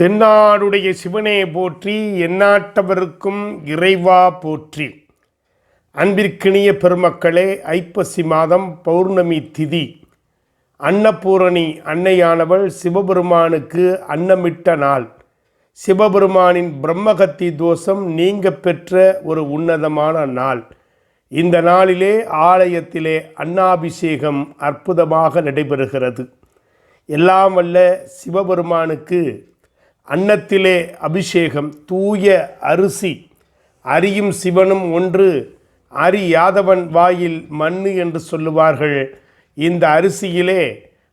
தென்னாடுடைய சிவனே போற்றி எந்நாட்டவருக்கும் இறைவா போற்றி. அன்பிற்கினிய பெருமக்களே ஐப்பசி மாதம் பௌர்ணமி திதி. அன்னபூரணி அன்னையானவள் சிவபெருமானுக்கு அன்னமிட்ட நாள். சிவபெருமானின் பிரம்மகத்தி தோஷம் நீங்க பெற்ற ஒரு உன்னதமான நாள். இந்த நாளிலே ஆலயத்திலே அன்னாபிஷேகம் அற்புதமாக நடைபெறுகிறது. எல்லாம் வல்ல சிவபெருமானுக்கு அன்னத்திலே அபிஷேகம் தூய அரிசி அரியும் சிவனும் ஒன்று அரி யாதவன் வாயில் மண்ணு என்று சொல்லுவார்கள். இந்த அரிசியிலே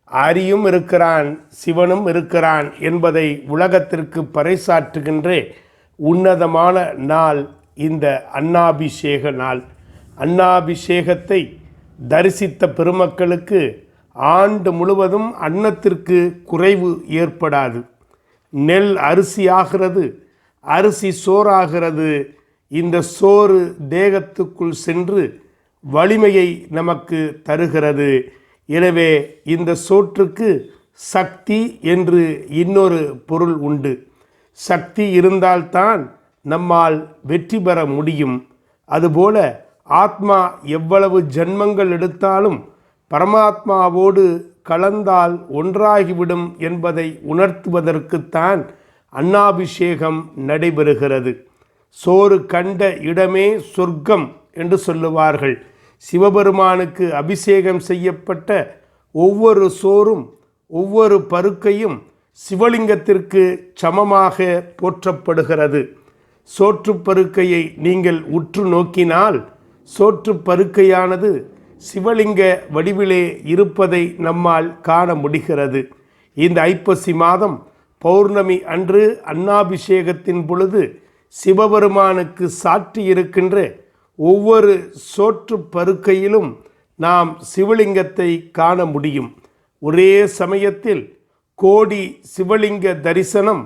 அரியும் இருக்கிறான் சிவனும் இருக்கிறான் என்பதை உலகத்திற்கு பறைசாற்றுகின்ற உன்னதமான நாள் இந்த அன்னாபிஷேக நாள். அன்னாபிஷேகத்தை தரிசித்த பெருமக்களுக்கு ஆண்டு முழுவதும் அன்னத்திற்கு குறைவு ஏற்படாது. நெல் அரிசி ஆகிறது அரிசி சோறாகிறது. இந்த சோறு தேகத்துக்குள் சென்று வலிமையை நமக்கு தருகிறது. எனவே இந்த சோற்றுக்கு சக்தி என்று இன்னொரு பொருள் உண்டு. சக்தி இருந்தால்தான் நம்மால் வெற்றி பெற முடியும். அதுபோல ஆத்மா எவ்வளவு ஜென்மங்கள் எடுத்தாலும் பரமாத்மாவோடு கலந்தால் ஒன்றாகிவிடும் என்பதை உணர்த்துவதற்குத்தான் அன்னாபிஷேகம் நடைபெறுகிறது. சோறு கண்ட இடமே சொர்க்கம் என்று சொல்லுவார்கள். சிவபெருமானுக்கு அபிஷேகம் செய்யப்பட்ட ஒவ்வொரு சோறும் ஒவ்வொரு பருக்கையும் சிவலிங்கத்திற்கு சமமாக போற்றப்படுகிறது. சோற்றுப் பருக்கையை நீங்கள் உற்று நோக்கினால் சோற்றுப் பருக்கையானது சிவலிங்க வடிவிலே இருப்பதை நம்மால் காண முடிகிறது. இந்த ஐப்பசி மாதம் பௌர்ணமி அன்று அன்னாபிஷேகத்தின் பொழுது சிவபெருமானுக்கு சாற்றி இருக்கின்ற ஒவ்வொரு சோற்று பருக்கையிலும் நாம் சிவலிங்கத்தை காண முடியும். ஒரே சமயத்தில் கோடி சிவலிங்க தரிசனம்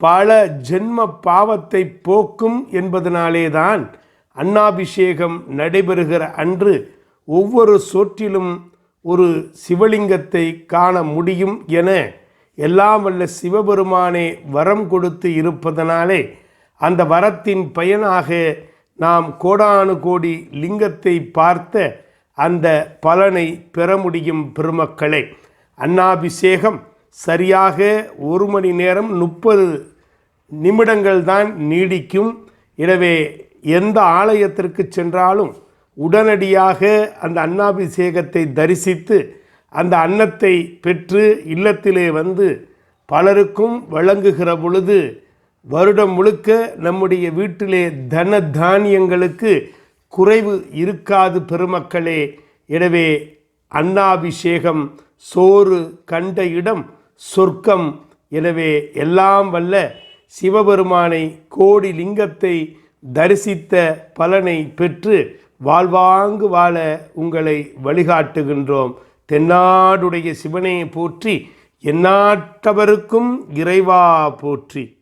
பல ஜென்ம பாவத்தை போக்கும் என்பதனாலேதான் அன்னாபிஷேகம் நடைபெறுகிற அன்று ஒவ்வொரு சோற்றிலும் ஒரு சிவலிங்கத்தை காண முடியும் என எல்லாம் வல்ல சிவபெருமானே வரம் கொடுத்து இருப்பதனாலே அந்த வரத்தின் பயனாக நாம் கோடானு கோடி லிங்கத்தை பார்த்த அந்த பலனை பெற முடியும் பெருமக்களே. அன்னாபிஷேகம் சரியாக ஒரு மணி நேரம் முப்பது நிமிடங்கள் தான் நீடிக்கும். எனவே எந்த ஆலயத்திற்கு சென்றாலும் உடனடியாக அந்த அன்னாபிஷேகத்தை தரிசித்து அந்த அன்னத்தை பெற்று இல்லத்திலே வந்து பலருக்கும் வழங்குகிற பொழுது வருடம் முழுக்க நம்முடைய வீட்டிலே தன தானியங்களுக்கு குறைவு இருக்காது பெருமக்களே. எனவே அன்னாபிஷேகம் சோறு கண்ட இடம் சொர்க்கம். எனவே எல்லாம் வல்ல சிவபெருமானை கோடி லிங்கத்தை தரிசித்த பலனை பெற்று வாழ்வாங்கு வாழ உங்களை வழிகாட்டுகின்றோம். தென்னாடுடைய சிவனை போற்றி எந்நாட்டவருக்கும் இறைவா போற்றி.